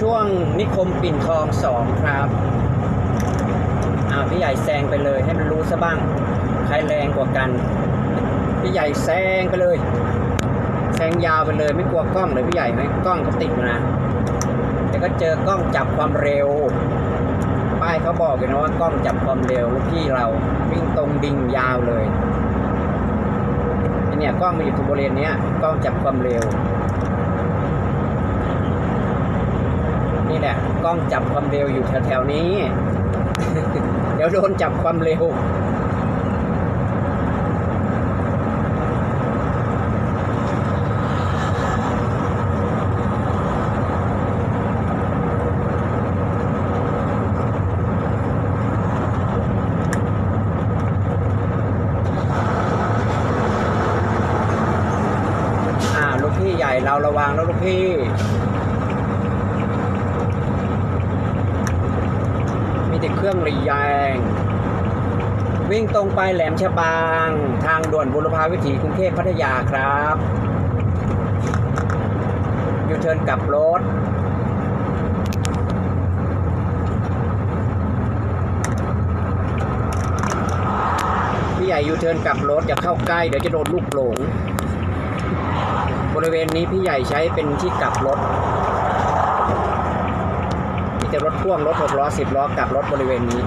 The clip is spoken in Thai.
ช่วงนิคมปิ่นทองสองครับอ้าวพี่ใหญ่แซงไปเลยให้มันรู้ซะบ้าง ใครแรงกว่ากัน พี่ใหญ่แซงไปเลย แซงยาวไปเลยไม่กลัวกล้องเลยพี่ใหญ่ไหมกล้องก็ติดอยู่นะเดี๋ยวก็เจอกล้องจับความเร็ว ป้ายเขาบอกอยู่นะว่ากล้องจับความเร็วพี่เราวิ่งตรงดิ่งยาวเลยอ้เนี่ยกล้องมาอยู่ตรงบริเวณนี้กล้องจับความเร็ว นี่แหละ กล้องจับความเร็วอยู่แถวๆนี้ เดี๋ยวโดนจับความเร็วอ่าลูกพี่ใหญ่เราระวังแล้วลูกพี่ มีแต่เครื่องรีแยง วิ่งตรงไปแหลมฉบัง ทางด่วนบุรพาวิถีกรุงเทพพัทยาครับยูเทิร์นกลับรถพี่ใหญ่ยูเทิร์นกลับรถอย่าเข้าใกล้เดี๋ยวจะโดนลูกหลงบริเวณนี้พี่ใหญ่ใช้เป็นที่กลับรถ พ่วงรถหกล้อสิบล้อกับรถบริเวณนี้